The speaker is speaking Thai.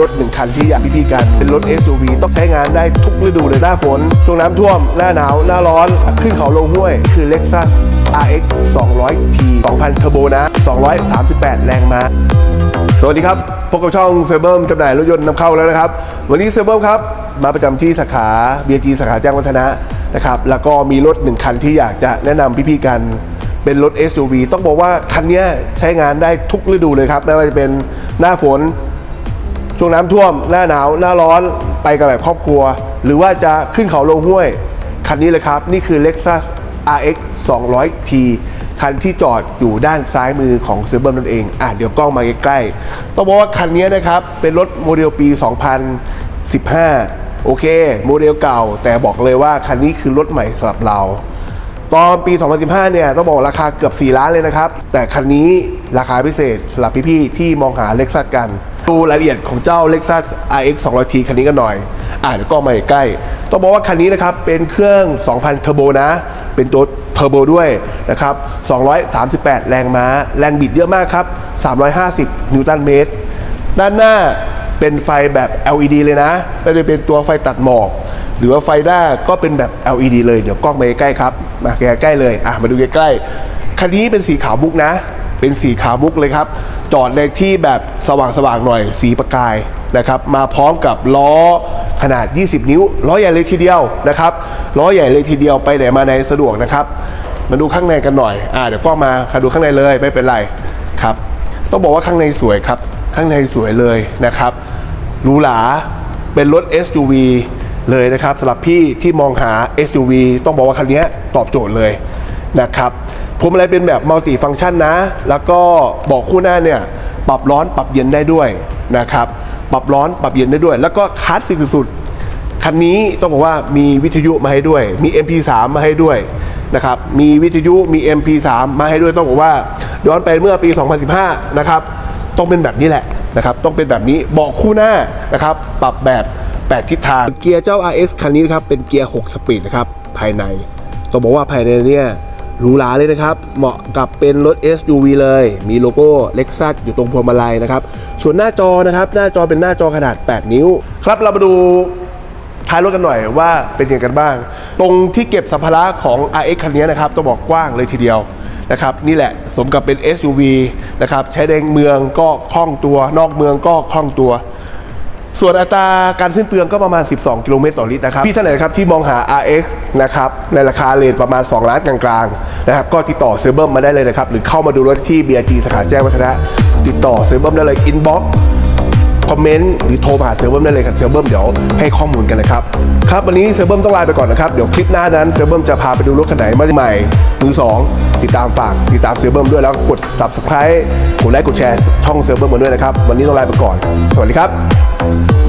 รถหนึ่งคันที่อยากพี่ๆกัน เป็นรถ SUV ต้องใช้งานได้ทุกฤดูเลยหน้าฝน ช่วงน้ำท่วม หน้าหนาว หน้าร้อน ขึ้นเขาลงห้วย คือ Lexus RX 200T 2,000 เทอร์โบนะ 238 แรงม้า สวัสดีครับ พบกับช่องเซเบิร์มจำหน่ายรถยนต์นำเข้าแล้วนะครับ วันนี้เซเบิร์มครับ มาประจำที่สาขา BG สาขาแจ้งวัฒนะนะครับ แล้วก็มีรถหนึ่งคันที่อยากจะแนะนำพี่ๆกันเป็นรถ SUV ต้องบอกว่าคันนี้ใช้งานได้ทุกฤดูเลยครับไม่ว่าจะเป็นหน้าฝน ช่วงน้ำท่วมหน้าหนาวหน้าร้อนไปกับแบบครอบครัว หรือว่าจะขึ้นเขาลงห้วย คันนี้เลยครับ นี่คือ Lexus RX 200T คันที่จอดอยู่ด้านซ้ายมือของเซอร์เบิร์นั่นเอง อะเดี๋ยวกล้องมาใกล้ๆ ต้องบอกว่าคันนี้นะครับ เป็นรถโมเดลปี 2015 โอเค โมเดลเก่า แต่บอกเลยว่าคันนี้คือรถใหม่สำหรับเรา ตอนปี 2015 เนี่ย ต้องบอกราคาเกือบ 4 ล้านเลยนะครับ แต่คันนี้ราคาพิเศษสำหรับพี่ๆที่มองหา Lexus กัน ดูรายละเอียดของเจ้า Lexus RX 200T คันนี้กันหน่อย อ่าเดี๋ยวก็มาใกล้ ต้องบอกว่าคันนี้นะครับ เป็นเครื่อง 2,000 เทอร์โบนะ เป็นตัวเทอร์โบด้วยนะครับ 238 แรงม้า แรงบิดเยอะมากครับ 350 นิวตันเมตร ด้านหน้าเป็นไฟแบบ LED เลยนะ ไม่ได้เป็นตัวไฟตัดหมอก หรือว่าไฟหน้าก็เป็นแบบ LED เลย เดี๋ยวกล้องมาใกล้ครับ มาใกล้ๆเลย อะ มาดูใกล้ๆ คันนี้เป็นสีขาวมุกนะ เป็นสีขาวมุกเลยครับ จอดในที่แบบสว่างๆหน่อยสีประกายนะครับ มาพร้อมกับล้อขนาด 20 นิ้ว ล้อใหญ่เลยทีเดียวนะครับล้อใหญ่เลยทีเดียวไปไหนมาไหนสะดวกนะครับ มาดูข้างในกันหน่อยอ่าเดี๋ยวกล้องมาค่ะดูข้างในเลยไม่เป็นไรครับ ต้องบอกว่าข้างในสวยครับ ข้างในสวยเลยนะครับหรูหราเป็นรถ SUV เลยนะครับสำหรับพี่ที่มองหา SUV ต้องบอกว่าคันนี้ตอบโจทย์เลยนะครับ พวงมาลัยเป็นแบบมัลติฟังก์ชันนะ แล้วก็บอกคู่หน้าเนี่ยปรับร้อนปรับเย็นได้ด้วยนะครับ ปรับร้อนปรับเย็นได้ด้วย แล้วก็คลาสสิกสุดๆคันนี้ต้องบอกว่ามีวิทยุมาให้ด้วย มี MP3 มาให้ด้วยนะครับ มีวิทยุมี MP3 มาให้ด้วยต้องบอกว่าย้อนไปเมื่อปี 2015 นะครับ ต้องเป็นแบบนี้แหละนะครับ ต้องเป็นแบบนี้บอกคู่หน้านะครับ ปรับแบบ 8 ทิศทาง เกียร์เจ้า RS คันนี้นะครับ เป็นเกียร์ 6 สปีดนะครับ ภายใน ต้องบอกว่าภายในเนี่ย หรูหราเลยนะครับ เหมาะกับเป็นรถ SUV เลย มีโลโก้ Lexus อยู่ตรงพวงมาลัยนะครับ ส่วนหน้าจอนะครับ หน้าจอเป็นหน้าจอขนาด 8 นิ้ว ครับเรามาดูท้ายรถกันหน่อยว่าเป็นยังไงกันบ้าง ตรงที่เก็บสัมภาระของ RX คันนี้นะครับต้องบอกกว้างเลยทีเดียวนะครับนี่แหละสมกับเป็น SUV นะครับใช้ในเมืองก็คล่องตัวนอกเมืองก็คล่องตัว ส่วนอัตราการสิ้นเปลืองก็ประมาณ 12 กิโลเมตรต่อลิตรนะครับพี่ท่านไหนครับที่มองหา RX นะครับในราคาเลทประมาณ 2 ล้านกลางๆนะครับก็ติดต่อเซเบิร์มมาได้เลยนะครับ หรือเข้ามาดูรถที่ BRG สาขาแจ้งวัฒนะ ติดต่อเซเบิร์มได้เลยอินบ็อกคอมเมนต์หรือโทรมาหาเซอร์เบิร์มได้เลยครับเซอร์เบิร์มเดี๋ยวให้ข้อมูลกันนะครับ ครับวันนี้เซอร์เบิร์มต้องลาไปก่อนนะครับ เดี๋ยวคลิปหน้านั้นเซอร์เบิร์มจะพาไปดูรถคันไหนใหม่มือสองติดตามฝากติดตามเซอร์เบิร์มด้วยแล้วกด subscribe กดไลค์กดแชร์ช่องเซอร์เบิร์มมาด้วยนะครับ วันนี้ต้องลาไปก่อน สวัสดีครับ Thank